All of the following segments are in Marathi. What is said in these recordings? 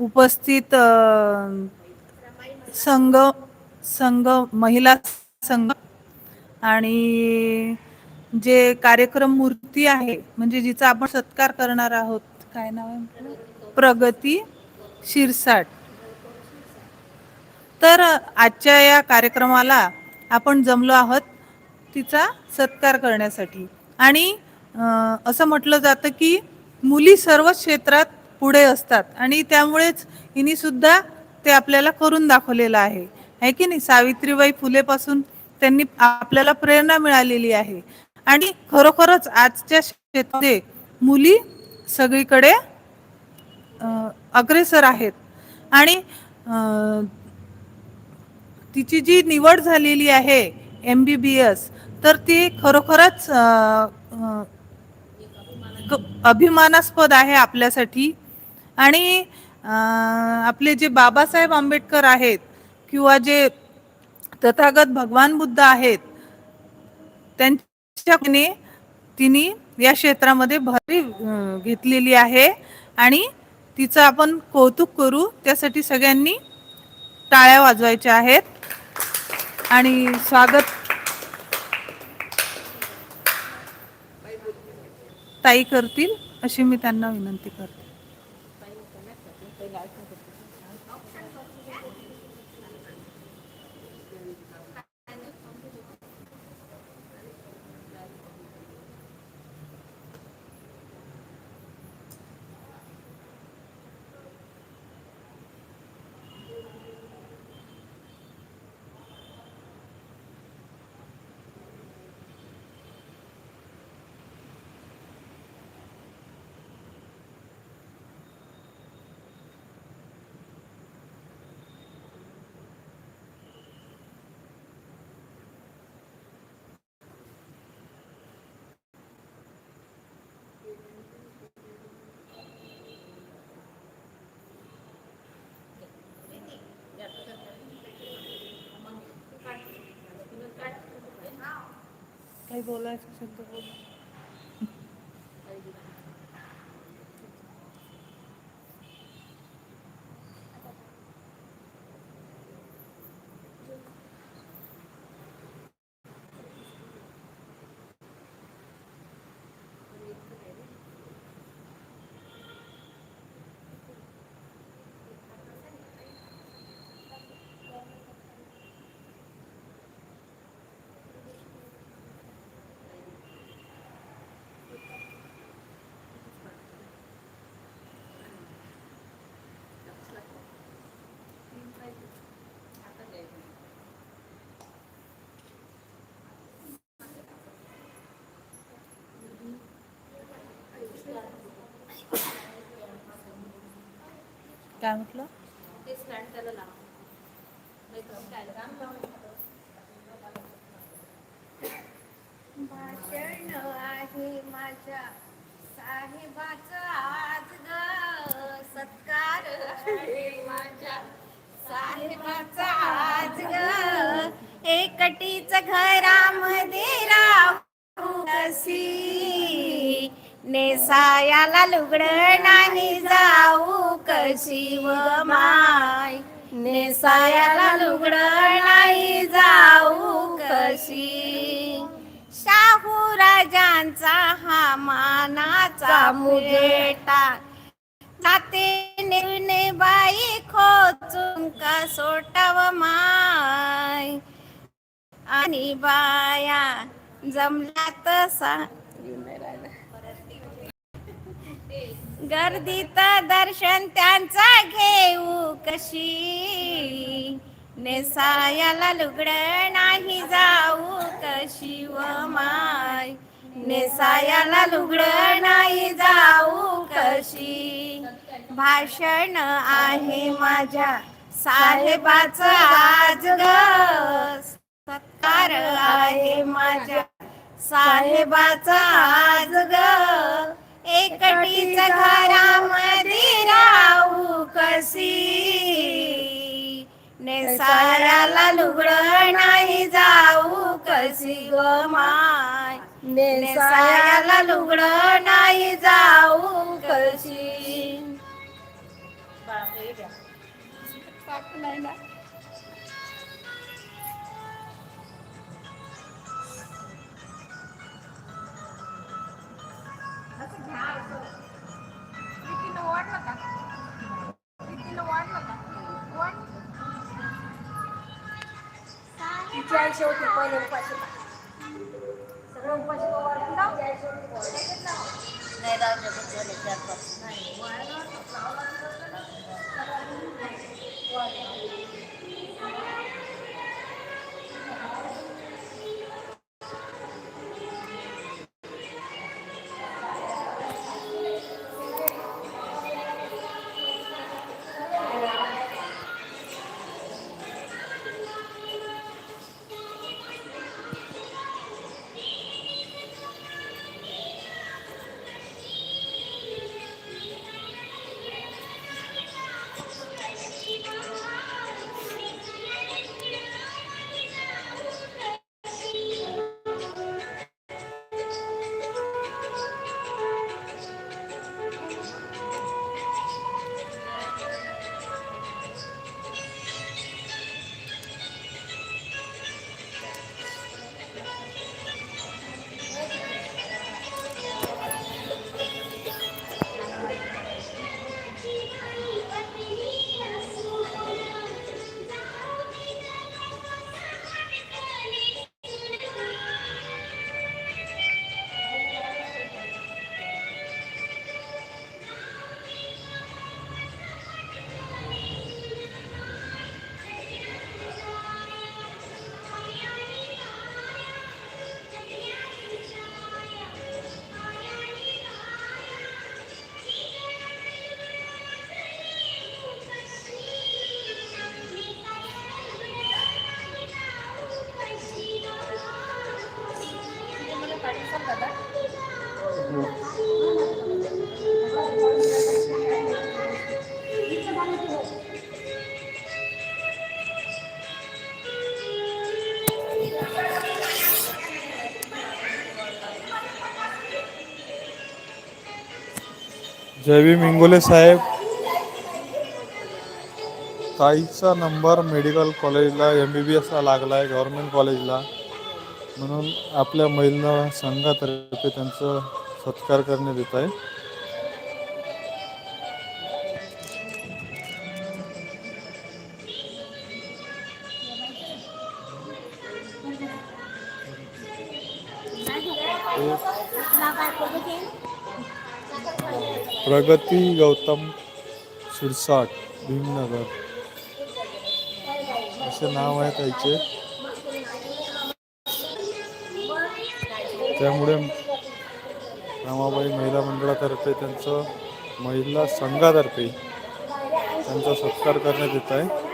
उपस्थित संघ संघ महिला संघ आणि जे कार्यक्रम मूर्ती आहे म्हणजे जिचा आपण सत्कार करणार आहोत काय नाव आहे? प्रगती शिरसाट. तर आजच्या या कार्यक्रमाला आपण जमलो आहोत तिचा सत्कार करण्यासाठी. आणि असं म्हटलं जातं की मुली सर्व क्षेत्रात पुढे असतात. आणि त्यामुळेच हिनी सुद्धा ते आपल्याला करून दाखवलेलं आहे. आहे की नाही? सावित्रीबाई फुलेपासून त्यांनी आपल्याला प्रेरणा मिळालेली आहे. आणि खरोखरच आजच्या शेतामध्ये मुली सगळीकडे अग्रेसर आहेत. आणि तिची जी निवड झालेली आहे एम बी बी एस तर ती खरोखरच अभिमानास्पद आहे आपल्यासाठी. आणि आपले जे बाबासाहेब आंबेडकर आहेत किंवा जे तथागत भगवान बुद्ध आहेत त्यांच्याने तिने या क्षेत्रामध्ये भरी घेतलेली आहे आणि तिचं आपण कौतुक करू. त्यासाठी सगळ्यांनी टाळ्या वाजवायच्या आहेत. आणि स्वागत. ताई करतील अशी मी त्यांना विनंती करते. काही बोलायचं काय म्हटलं? भाषण आहे माझ्या साहेबाच आज ग सत्कार. आहे माझ्या साहेबाचा आज ग एकटीच घरामध्ये राहू नेसायाला लुगड नाही जाऊ कशी व माय. नेसायाला लुगड नाही जाऊ कशी. शाहू राजांचा हा मानाचा मुजेटा. नाते निर्णे बाई खोचून का सोटाव माय. आणि बाया जमला तसा. गर्दीत दर्शन त्यांचा घेऊ कशी? नेसायाला लुगड नाही जाऊ कशी व माय? नेसायाला लुगड नाही जाऊ कशी? भाषण आहे माझ्या साहेबाच आज ग. सत्कार आहे माझ्या साहेबाचा आज ग. घरामध्ये राहू कशी नेसायाला लुगड नाही जाऊ कशी ग माय? नेसायाला लुगड नाही जाऊ कशी पाठ आई शेवटी पहिले उपाशी सगळं उपाशी. नाही जयवी मिंगोले साहेब. ताईचा नंबर मेडिकल कॉलेजला एम बी बी एसला लागला आहे गव्हर्मेंट कॉलेजला. म्हणून आपल्या महिला संघातर्फे त्यांचं सत्कार करण्यात येत आहे. प्रगती गौतम शिरसाट भीमनगर. असे नाव आहे त्याचे. त्यामुळे रामाबाई महिला मंडळातर्फे त्यांचं महिला संघातर्फे त्यांचा सत्कार करण्यात येत आहे.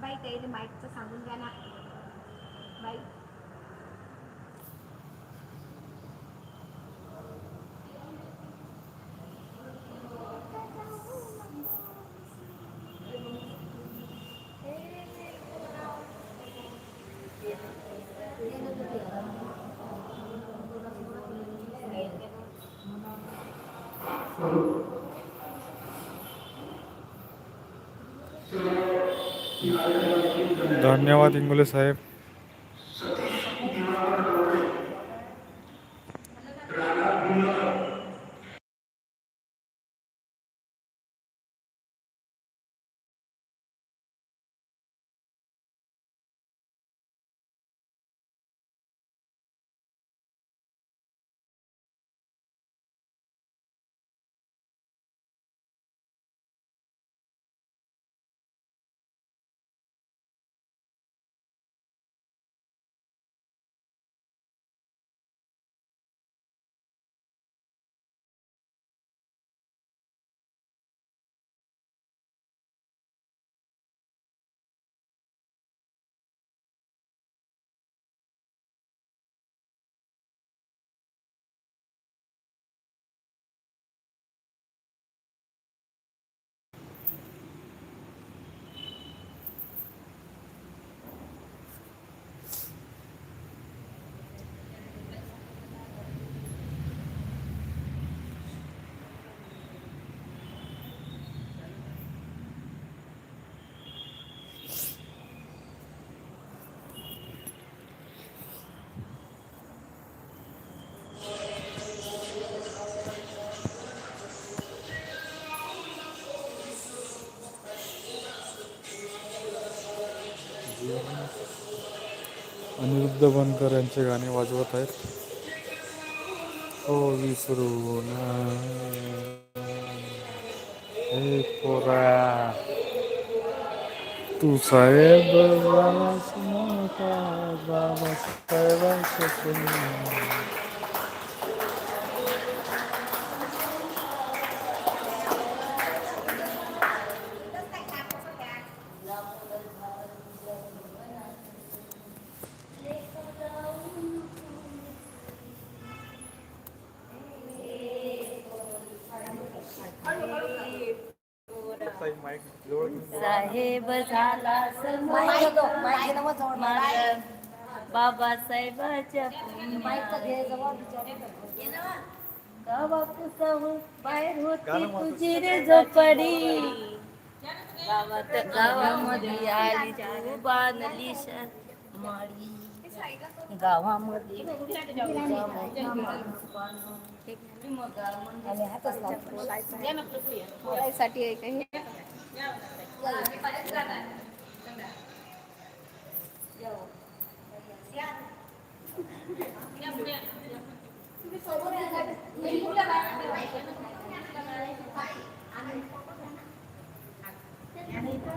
बाई काही माईकचं सांगून द्या ना. बाई. धन्यवाद इंगोले साहेब. अनिरुद्ध बनकर यांचे गाणे वाजवत आहेत. हो विसरू हे पोरा. तू साहेब बाबा बाबा साहेबांचं साहेब झाला. बाबासाहेबाच्या बिचारी. गावापुसाहून बाहेर होती तुझी रे झोपडी. गावात गावामध्ये आली तू बांधली माळी गावामध्ये Di Ini punya. Ini sobor. Ini pula banyak berbaik. Amin. Ini itu.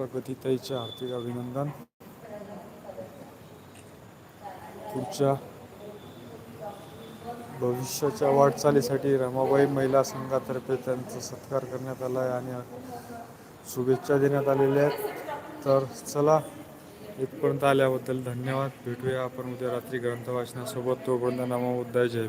प्रगतीताईचे हार्दिक अभिनंदन. पुढच्या भविष्याच्या वाटचालीसाठी रमाबाई महिला संघातर्फे त्यांचा सत्कार करण्यात आला आहे आणि शुभेच्छा देण्यात आलेल्या आहेत. तर चला इथपर्यंत आल्याबद्दल धन्यवाद. भेटूया आपण उद्या रात्री ग्रंथ वाचनासोबत तोपर्यंत नामा उद्दय जय